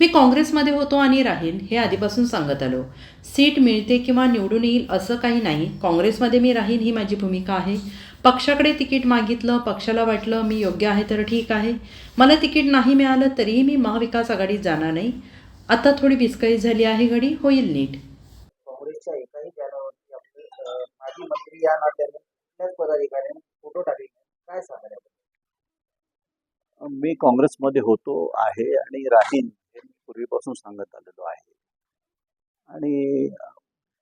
मी काँग्रेसमध्ये होतो आणि राहीन हे आधीपासून सांगत आलो. सीट मिळते किंवा निवडून येईल असं काही नाही. काँग्रेसमध्ये मी राहीन ही माझी भूमिका आहे. पक्षाकडे तिकीट मागितलं पक्षाला वाटलं मी योग्य आहे तर ठीक आहे. मला तिकीट नाही मिळालं तरीही मी महाविकास आघाडीत जाणार नाही. आता थोडी विस्कळीत झाली आहे घडी होईल नीट. काँग्रेसच्या एकाही बॅनरवरती आपले अ, माजी मंत्री या नात्याने त्याच पदाधिकाऱ्यांनी फोटो टाकले. काय सांगाल याबद्दल? मी काँग्रेसमध्ये होतो आहे आणि राहीन. हे मी पूर्वीपासून सांगत आलेलो आहे. आणि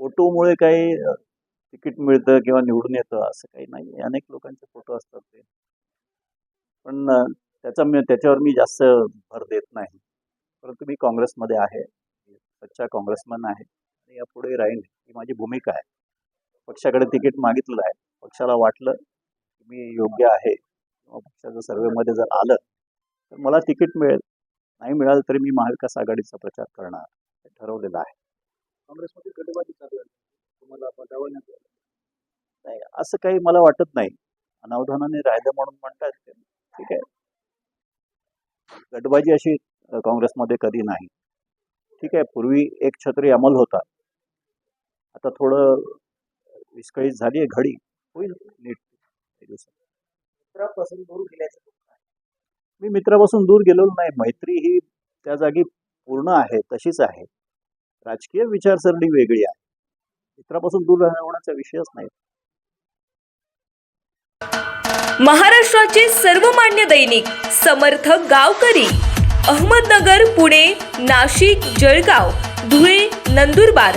फोटोमुळे काही तिकीट मिळतं किंवा निवडून येतं असं काही नाही अनेक लोकांचे फोटो असतात ते. पण त्याचा मी त्याच्यावर मी जास्त भर देत नाही. परंतु मी काँग्रेसमध्ये आहे. सच्चा काँग्रेसमॅन आहे. आणि यापुढे राहीन ही माझी भूमिका आहे. पक्षाकडे तिकीट मागितलेलं आहे. पक्षाला वाटलं की मी योग्य आहे. किंवा पक्षाच्या सर्वेमध्ये जर आलं तर मला तिकीट मिळेल. नाही मिळालं तरी मी महाविकास आघाडीचा प्रचार करणार हे ठरवलेलं आहे काँग्रेसमध्ये गटबाजी चालू आहे तुम्हाला आलं. नाही असं काही मला वाटत नाही अनावधानाने राहिलं म्हणून म्हणतात ते. ठीक आहे गटबाजी अशी काँग्रेसमध्ये कधी नाही ठीक आहे पूर्वी एक छत्री अंमल होता आता थोडं विस्कळीत झाली आहे घडी होईल नीट दिवसात. दूर गेल्याचं. मी मित्रापासून दूर गेलेलो नाही. मैत्री ही त्या जागी पूर्ण आहे तशीच आहे. राजकीय विचारसरणी वेगळी आहे. मित्रापासून दूर राहण्याचा विषयच नाही. महाराष्ट्राचे सर्वमान्य दैनिक समर्थ गावकरी अहमदनगर पुणे नाशिक जळगाव धुळे नंदुरबार